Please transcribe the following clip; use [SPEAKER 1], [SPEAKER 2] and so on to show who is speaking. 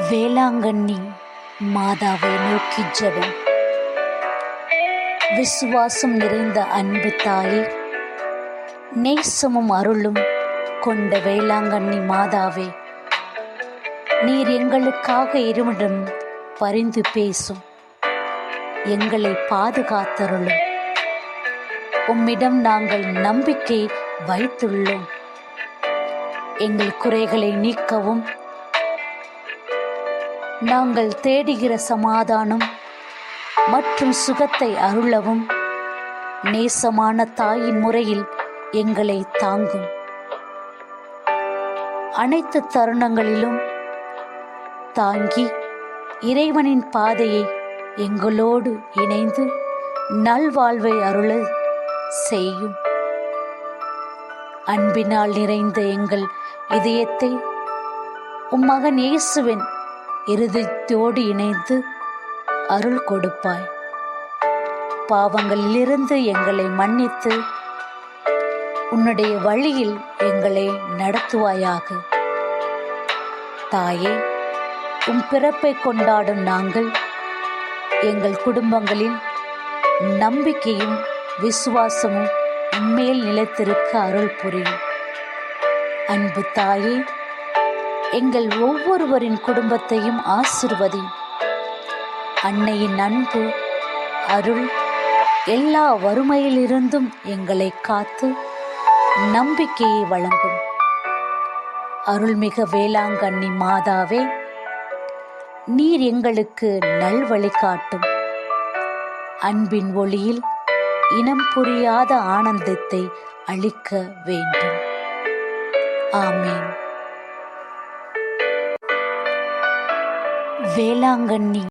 [SPEAKER 1] வேளாங்கண்ணி மாதாவை நோக்கி ஜெபம் விசுவாசம் நிறைந்த அன்பு தாயே நேசமும் அருளும் கொண்ட வேளாங்கண்ணி மாதாவே நீர் எங்களுக்காக இருமிடம் பரிந்து பேசும் எங்களை பாதுகாத்தருளும். உம்மிடம் நாங்கள் நம்பிக்கை வைத்துள்ளோம். எங்கள் குறைகளை நீக்கவும் நாங்கள் தேடுகிற சமாதானம் மற்றும் சுகத்தை அருளவும் நேசமான தாயின் முறையில் எங்களை தாங்கும். அனைத்து தருணங்களிலும் தாங்கி இறைவனின் பாதையை எங்களோடு இணைந்து நல்வாழ்வை அருள செய்யும். அன்பினால் நிறைந்த எங்கள் இதயத்தை உம் மகன் இயேசுவின் இருதயத்தோடு இணைந்து அருள் கொடுப்பாய். பாவங்களிலிருந்து எங்களை மன்னித்து உன்னுடைய வழியில் எங்களை நடத்துவாயாக. தாயே உன் பிறப்பை கொண்டாடும் நாங்கள் எங்கள் குடும்பங்களில் நம்பிக்கையும் விசுவாசமும் உண்மையில் நிலைத்திருக்க அருள் புரியும். அன்பு தாயே எங்கள் ஒவ்வொருவரின் குடும்பத்தையும் ஆசிர்வதி அன்னையின் அன்பு அருள் எல்லா வறுமையிலிருந்தும் எங்களை காத்து நம்பிக்கையை வழங்கும். அருள்மிக வேளாங்கண்ணி மாதாவே நீர் எங்களுக்கு நல்வழி காட்டும். அன்பின் ஒளியில் இனம் புரியாத ஆனந்தத்தை அளிக்க வேண்டும். ஆமீன். வேளாங்கண்ணி.